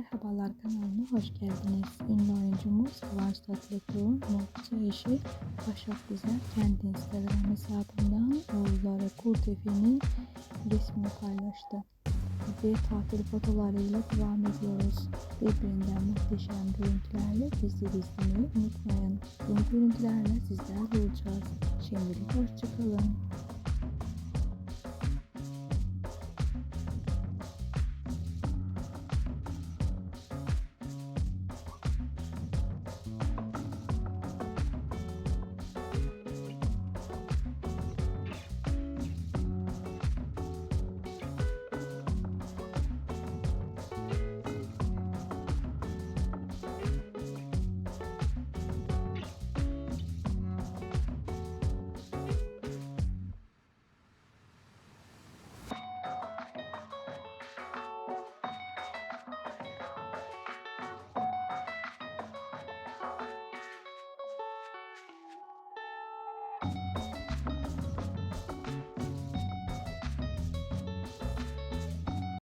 Merhabalar kanalıma hoş geldiniz. Ünlü oyuncumuz Kıvanç Tatlıtuğ'un nokta eşi Başak Güzel kendi Instagram hesabından oğulları Kurt Efe'nin resmini paylaştı. Ve tatil fotolarıyla devam ediyoruz. Birbirinden muhteşem görüntülerle bizleri izlemeyi unutmayın. Yeni görüntülerle sizlerle olacağız. Şimdilik hoşçakalın.